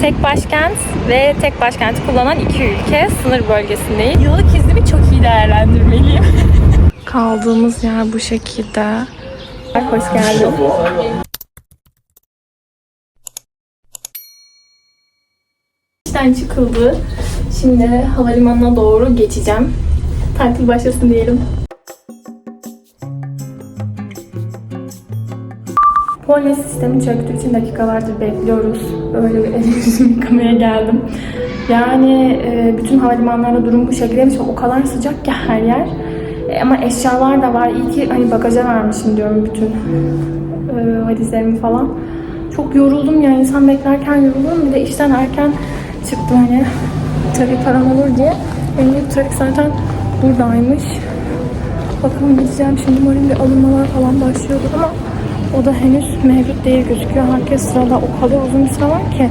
Tek başkent ve tek başkenti kullanan iki ülke sınır bölgesindeyiz. Yıllık iznimi çok iyi değerlendirmeliyim. Kaldığımız yer bu şekilde. Hoş geldin. İşten çıkıldı. Şimdi havalimanına doğru geçeceğim. Tatil başlasın diyelim. Polya sistemi çöktüğü için dakikalardır bekliyoruz. Böyle bir elimi geldim. Yani e, bütün havalimanlarında durum bu şekildeymiş. O kadar sıcak ki her yer. E, ama eşyalar da var. İyi ki hani bagaja vermişim diyorum bütün e, valizlerimi falan. Çok yoruldum ya. insan beklerken yorulurum. Bir de işten erken çıktım hani trafik falan olur diye. Benim ilk trafik zaten buradaymış. Bakalım gideceğim. Şimdi umarım bir alınmalar falan başlıyordur ama o da henüz mevcut değil gözüküyor. Herkes sırada o kadar uzun bir sıra ki.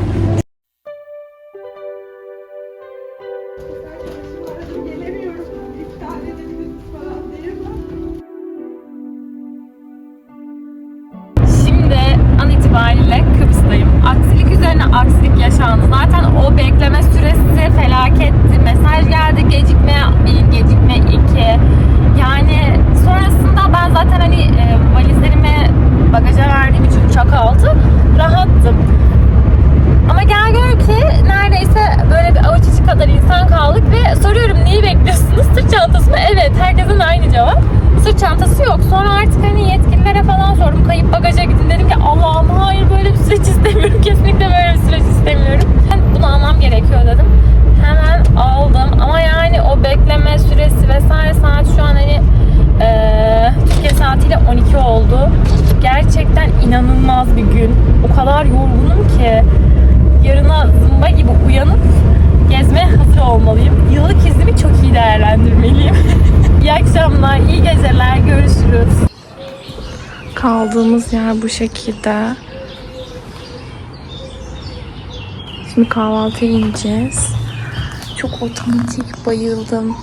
Şimdi an itibariyle Kıbrıs'tayım. Aksilik üzerine aksilik yaşandı. Zaten o bekleme süresi felaketti. Mesaj geldi gecikme bir, gecikme iki. Yani sonrasında ben zaten hani e, valizlerimi bagaja verdiğim için uçak altı rahattım. Ama gel gör ki neredeyse böyle bir avuç içi kadar insan kaldık ve soruyorum neyi bekliyorsunuz? Sırt çantası mı? Evet herkesin aynı cevap. Sırt çantası yok. Sonra artık hani yetkililere falan sordum. Kayıp bagaja gidin dedim ki Allah'ım hayır böyle bir süreç istemiyorum. Kesinlikle böyle bir süreç istemiyorum. Ben bunu almam gerekiyor dedim. Hemen aldım ama yani o bekleme süresi vesaire saat şu an hani eee Türkiye saatiyle 12 oldu. Gerçekten inanılmaz bir gün. O kadar yorgunum ki yarına zımba gibi uyanıp gezmeye hazır olmalıyım. Yıllık iznimi çok iyi değerlendirmeliyim. iyi akşamlar, iyi geceler, görüşürüz. Kaldığımız yer bu şekilde. Şimdi kahvaltıya ineceğiz. Çok otantik, bayıldım.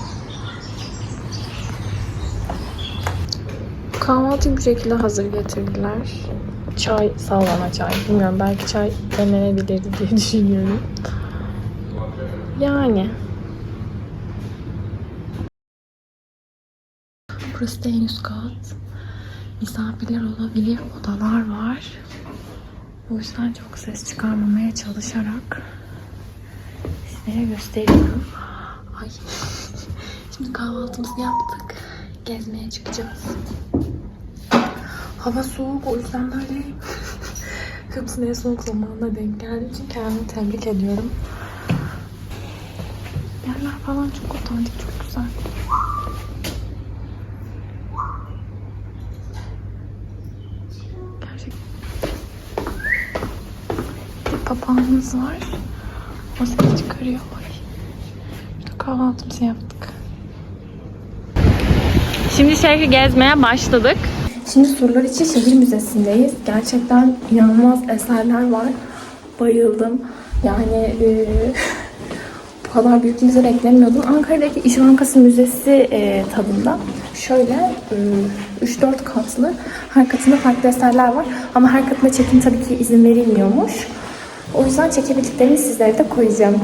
Kahvaltıyı bu şekilde hazır getirdiler. Çay, sallama çay. Bilmiyorum belki çay denenebilirdi diye düşünüyorum. Yani. Burası da en üst kat. Misafirler olabilir, odalar var. O yüzden çok ses çıkarmamaya çalışarak sizlere gösteriyorum. Ay. Şimdi kahvaltımızı yaptık. Gezmeye çıkacağız. Hava soğuk o yüzden böyle Kıbrıs'ın en soğuk zamanına denk geldiği için kendimi tebrik ediyorum. Yerler falan çok otantik, çok güzel. Gerçekten. Bir papağanımız var. O ses çıkarıyor. Ay. Burada kahvaltımızı yaptık. Şimdi şehri gezmeye başladık. Şimdi Surlar için şehir müzesindeyiz. Gerçekten inanılmaz eserler var. Bayıldım. Yani e, bu kadar büyük bir müze beklemiyordum. Ankara'daki İş Bankası Müzesi e, tadında. Şöyle e, 3-4 katlı. Her katında farklı eserler var. Ama her katında çekim tabii ki izin verilmiyormuş. O yüzden çekebildiklerimi sizlere de koyacağım.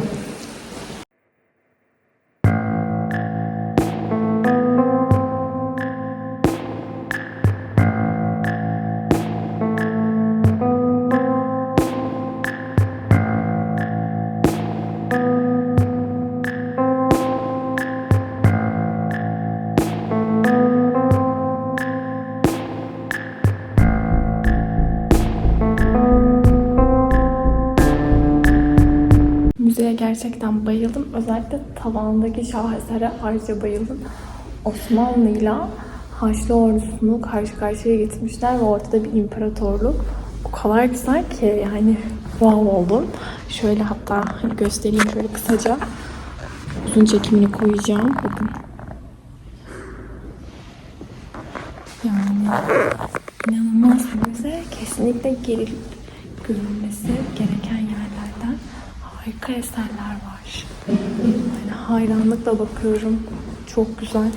Gerçekten bayıldım. Özellikle tavandaki şahesere ayrıca bayıldım. Osmanlı'yla Haçlı ordusunu karşı karşıya getirmişler ve ortada bir imparatorluk. O kadar güzel ki yani wow oldum. Şöyle hatta göstereyim şöyle kısaca. Uzun çekimini koyacağım. Bakın. Yani inanılmaz bir müze. Kesinlikle gelip görülmesi gereken yerlerden harika eserler var. Yani hayranlıkla bakıyorum. Çok güzel.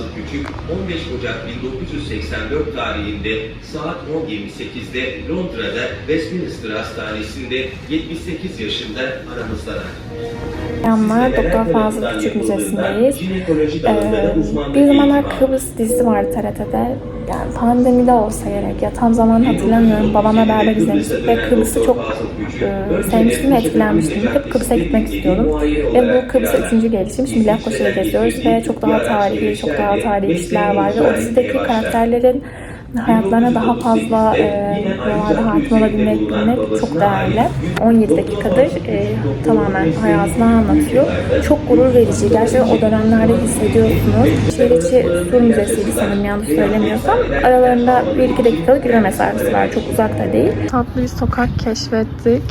Fazıl Küçük 15 Ocak 1984 tarihinde saat 10.28'de Londra'da Westminster Hastanesi'nde 78 yaşında aramızdalar. Selamlar, Doktor Fazıl Küçük Müzesi'ndeyiz. Ee, bir zamanlar Kıbrıs dizisi vardı TRT'de. Yani pandemide olsa gerek ya tam zaman hatırlamıyorum. Babamla beraber izlemiştik ve Kıbrıs'ı çok e, sevmiştim ve etkilenmiştim. Hep Kıbrıs'a gitmek istiyordum. Ve bu Kıbrıs'a üçüncü gelişim. Şimdi Lefkoşa'da geziyoruz ve çok daha tarihi, çok daha tarihi işler var. Ve o dizideki karakterlerin hayatlarına daha fazla e, buralarda hakim olabilmek bilmek çok değerli. 17 dakikadır e, tamamen hayatını anlatıyor. Çok gurur verici. Gerçekten o dönemlerde hissediyorsunuz. Şehir içi Sur Müzesi'ydi sanırım yanlış söylemiyorsam. Aralarında 1-2 dakikalık yürüme mesafesi var. Çok uzakta değil. Tatlı bir sokak keşfettik.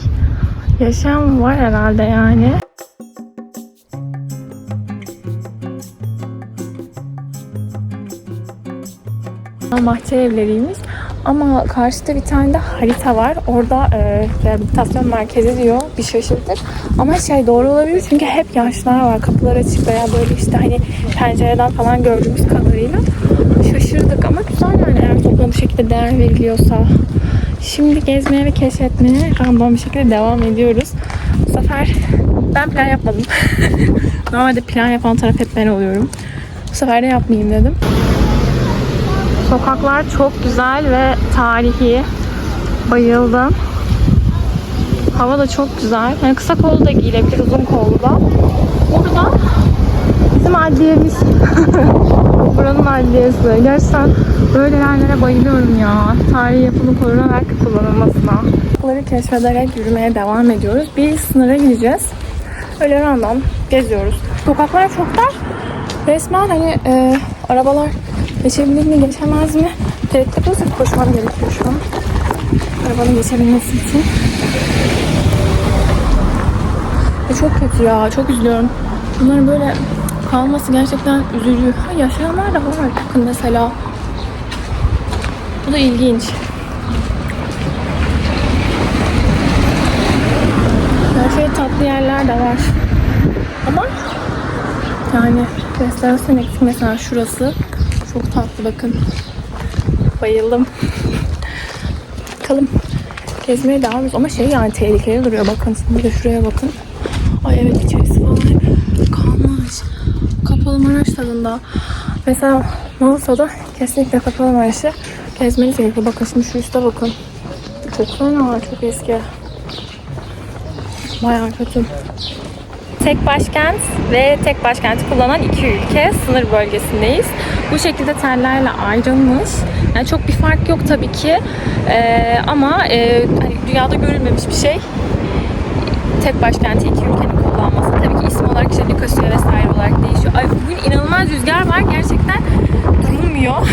Yaşam var herhalde yani. Bahçe evleriymiş. Ama karşıda bir tane de harita var. Orada e, rehabilitasyon merkezi diyor. Bir şaşırtır. Ama şey doğru olabilir çünkü hep yaşlılar var. Kapılar açık veya böyle işte hani pencereden falan gördüğümüz kadarıyla. Şaşırdık ama güzel yani eğer toplum bu şekilde değer veriliyorsa. Şimdi gezmeye ve keşfetmeye random bir şekilde devam ediyoruz. Bu sefer ben plan yapmadım. Normalde plan yapan taraf hep ben oluyorum. Bu sefer de yapmayayım dedim. Sokaklar çok güzel ve tarihi. Bayıldım. Hava da çok güzel. Yani kısa kollu da giyilebilir, uzun kollu da. Burada bizim adliyemiz. Buranın adliyesi. Gerçekten böyle yerlere bayılıyorum ya. Tarihi yapının korunarak kullanılmasına. Bunları keşfederek yürümeye devam ediyoruz. Bir sınıra gideceğiz. Öyle random geziyoruz. Sokaklar çok dar. Resmen hani e, arabalar geçebilir mi geçemez mi? Tereddüt olsa koşmam gerekiyor şu an. Arabanın geçebilmesi için. E, çok kötü ya. Çok üzülüyorum. Bunların böyle kalması gerçekten üzücü. Ha, yaşayanlar da var. Bakın mesela. Bu da ilginç. Her şey tatlı yerler de var. Ama yani restorasyon eksik mesela şurası çok tatlı bakın. Bayıldım. Bakalım. Gezmeye devam ediyoruz ama şey yani tehlikeli duruyor bakın. Bir de şuraya bakın. Ay evet içerisi falan kalmış. Kapalı Maraş tadında. Mesela Manisa'da kesinlikle Kapalı Maraş'ı gezmeniz gerekiyor. Bakın şimdi şu üstte bakın. Çok fena, çok eski. Bayağı kötü. Tek başkent ve tek başkenti kullanan iki ülke sınır bölgesindeyiz. Bu şekilde tellerle ayrılmış. Yani çok bir fark yok tabii ki. Ee, ama e, hani dünyada görülmemiş bir şey. Tek başkenti iki ülkenin kullanması. Tabii ki isim olarak işte Nicosia vesaire olarak değişiyor. Ay bugün inanılmaz rüzgar var. Gerçekten durulmuyor.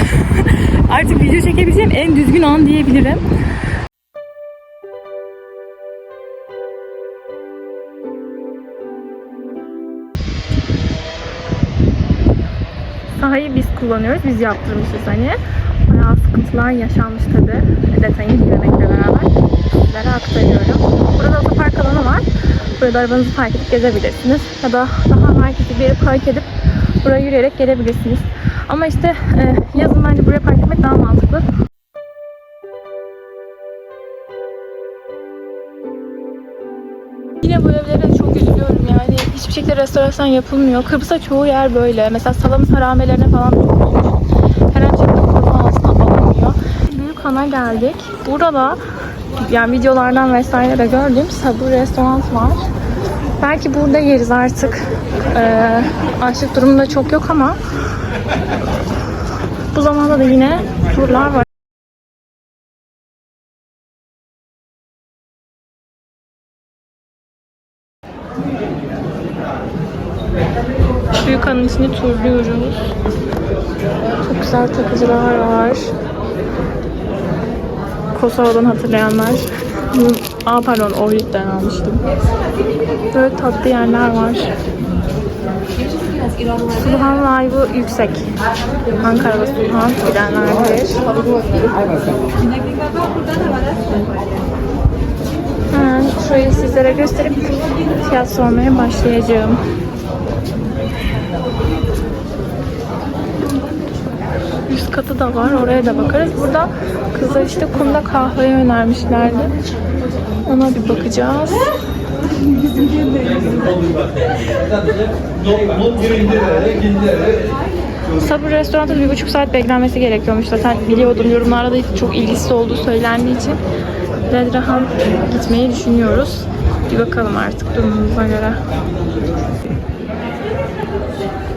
Artık video çekebileceğim en düzgün an diyebilirim. Sahayı biz kullanıyoruz. Biz yaptırmışız hani. Bayağı sıkıntılar yaşanmış tabi. Detayını bilmemekle beraber sizlere aktarıyorum. Burada otopark alanı var. Burada arabanızı park edip gezebilirsiniz. Ya da daha merkezi bir yere park edip buraya yürüyerek gelebilirsiniz. Ama işte e, yazın bence buraya park etmek daha mantıklı. Yine bu evlere çok üzülüyorum yani hiçbir şekilde restorasyon yapılmıyor. Kıbrıs'ta çoğu yer böyle. Mesela Salamis haramelerine falan. Herhangi bir koruma altına alınmıyor. Büyük Han'a geldik. Burada yani videolardan vesaire de gördüğüm Sabur restoran var. Belki burada yeriz artık. Ee, açlık durumunda çok yok ama bu zamanda da yine turlar var. Büyük hanın içini turluyoruz. Çok güzel takıcılar var. Kosova'dan hatırlayanlar. Aa pardon Ohrid'den almıştım. Böyle tatlı yerler var. Sulhan Vibe'ı yüksek. Ankara'da Sulhan gidenler bilir. Şurayı sizlere gösterip fiyat sormaya başlayacağım. Üst katı da var. Oraya da bakarız. Burada kızlar işte kumda kahveyi önermişlerdi. Ona bir bakacağız. Sabır restoranda bir buçuk saat beklenmesi gerekiyormuş. Zaten biliyordum yorumlarda da çok ilgisiz olduğu söylendiği için Redrahan gitmeyi düşünüyoruz. Bir bakalım artık durumumuza göre.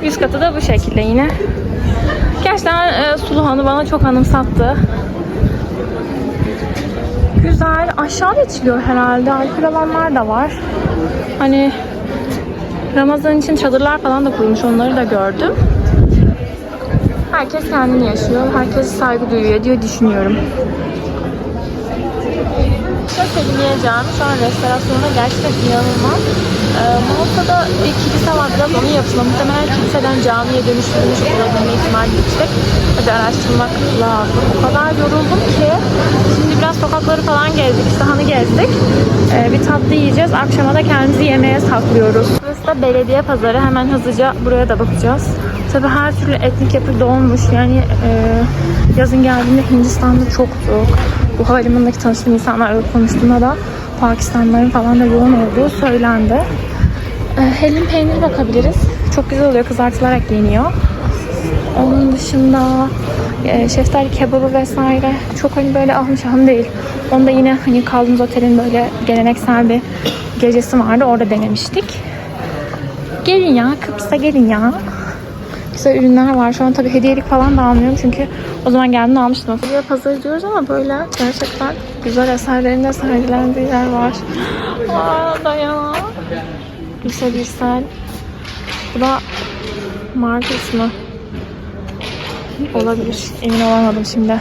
Üst katı da bu şekilde yine. Gerçekten e, Suluhan'ı bana çok anımsattı. Güzel. Aşağı geçiliyor herhalde. Alkol alanlar da var. Hani Ramazan için çadırlar falan da kurulmuş. Onları da gördüm. Herkes kendini yaşıyor. Herkes saygı duyuyor diye düşünüyorum. Çok sevineceğim. Şu an restorasyonda gerçekten inanılmaz. Ee, Malta'da bir kilise var. Biraz onun yapısına. Muhtemelen kiliseden camiye dönüştürülmüş olabilme ihtimali yüksek. Hadi araştırmak lazım. O kadar yoruldum ki. Şimdi biraz sokakları falan gezdik. İştahanı gezdik. Ee, bir tatlı yiyeceğiz. Akşama da kendimizi yemeğe saklıyoruz. Burası da belediye pazarı. Hemen hızlıca buraya da bakacağız. Tabii her türlü etnik yapı dolmuş. Yani e, yazın geldiğimde Hindistan'da çok soğuk. Bu havalimanındaki tanıştığım insanlarla konuştuğumda da Pakistanlıların falan da yoğun olduğu söylendi. E, hellim peyniri bakabiliriz. Çok güzel oluyor. Kızartılarak yeniyor. Onun dışında e, şeftali kebabı vesaire çok hani böyle ahım değil. Onda yine hani kaldığımız otelin böyle geleneksel bir gecesi vardı. Orada denemiştik. Gelin ya. Kıbrıs'a gelin ya güzel ürünler var. Şu an tabii hediyelik falan da almıyorum çünkü o zaman geldiğimde almıştım. Buraya pazar diyoruz ama böyle gerçekten güzel eserlerin de sergilendiği yer var. Aa dayan. Güzel güzel. Bu da Marcus mı? Olabilir. Emin olamadım şimdi.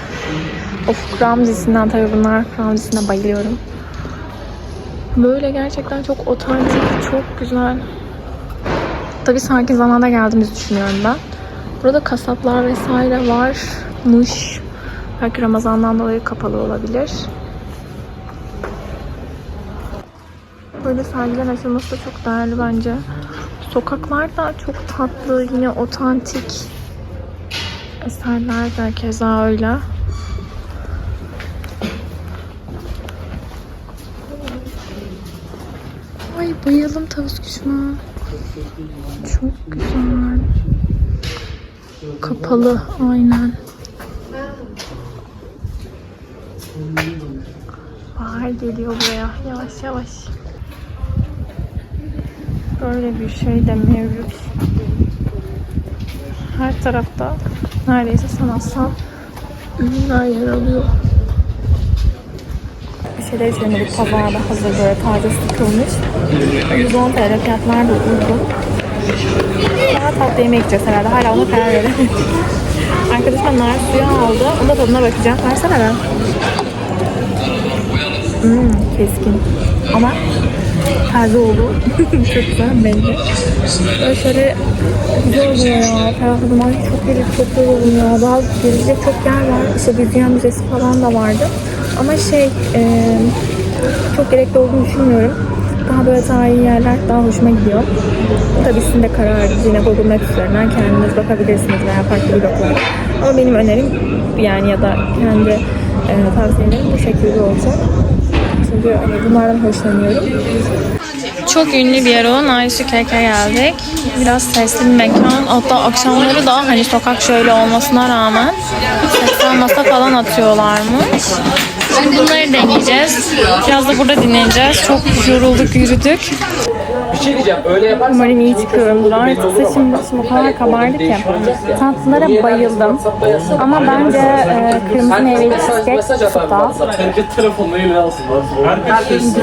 Of Kram dizisinden tabii bunlar. Kram dizisine bayılıyorum. Böyle gerçekten çok otantik, çok güzel. Tabii sakin zamanda geldiğimizi düşünüyorum ben. Burada kasaplar vesaire varmış. Belki Ramazan'dan dolayı kapalı olabilir. Böyle sergiler açılması da çok değerli bence. Sokaklar da çok tatlı, yine otantik eserler de keza öyle. Ay bayıldım tavus kuşuma. Çok güzel. Kapalı aynen. Bahar geliyor buraya yavaş yavaş. Böyle bir şey de mevcut. Her tarafta neredeyse sanatsal ürünler yer alıyor. Bir şeyler içemedik pazarda hazır böyle taze sıkılmış. 110 TL fiyatlar da uygun. Daha tatlı yemek gideceğiz herhalde. Hala ona karar veremedim. Arkadaşlar nar suyu aldı. Onun da tadına bakacağım. Versene ben. Hmm, keskin. Ama taze oldu. çok güzel belli. Böyle şöyle güzel oluyor ya. Ferahladım. Ay çok gelip çok güzel oluyor. Daha gelecek çok yer var. İşte bir dünya müzesi falan da vardı. Ama şey e, çok gerekli olduğunu düşünmüyorum. Daha böyle tarihi yerler daha hoşuma gidiyor. Tabii sizin de kararınız yine Google Maps üzerinden kendiniz bakabilirsiniz veya farklı bloglar. Ama benim önerim yani ya da kendi e, tavsiyelerim bu şekilde olacak. Çünkü hani bunlardan hoşlanıyorum. Çok ünlü bir yer olan Aysu Kek'e geldik. Biraz sesli bir mekan. Hatta akşamları da hani sokak şöyle olmasına rağmen 80 masa falan atıyorlarmış. Şimdi bunları deneyeceğiz. Biraz da burada dinleneceğiz. Çok yorulduk, yürüdük. Bir şey diyeceğim öyle yaparsan Umarım iyi çıkıyorum. Artık saçım başım o kadar kabardı ki. Tatlılara bayıldım. Ama bence e, kırmızı meyveli cheesecake süper. Herkes telefonla eline alsın. Herkes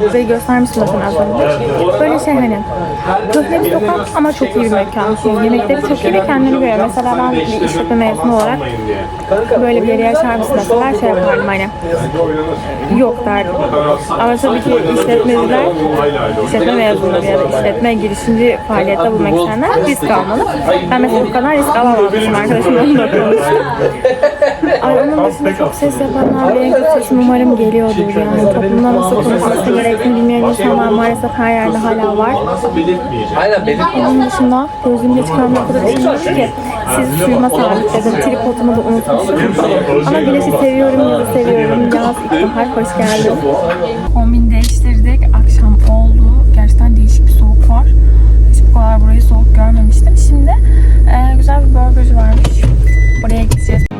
Burayı göstermiştim zaten az önce. Böyle şey hani köhne bir sokak ama çok iyi bir mekan. Yemekleri çok iyi ve kendini görüyor. Mesela ben bir işletme mezunu olarak böyle bir yere yaşar mısın mesela şey yapardım hani yok derdim. Ama tabii ki işletmeciler, işletme mezunu ya da işletme girişimci faaliyette bulmak isteyenler risk almalı. Ben mesela bu kadar risk alamamışım arkadaşımla onunla konuştum. Ay onun dışında çok ses yapanlar benim sesim umarım geliyordur yani. Toplumda nasıl konuşması gerektiğini bilmeyen insanlar maalesef her yerde hala var. Aynen benim. Onun dışında gözümde çıkan kadar ışınlandı ki sizi suyuma sabitledim. Tripodumu da unutmuşum. Ama güneşi seviyorum, yazı seviyorum. Yaz, ilkbahar, hoş geldin. Kombin değiştirdik. Akşam görmemiştim. Şimdi e, güzel bir burgerci varmış. Oraya gideceğiz.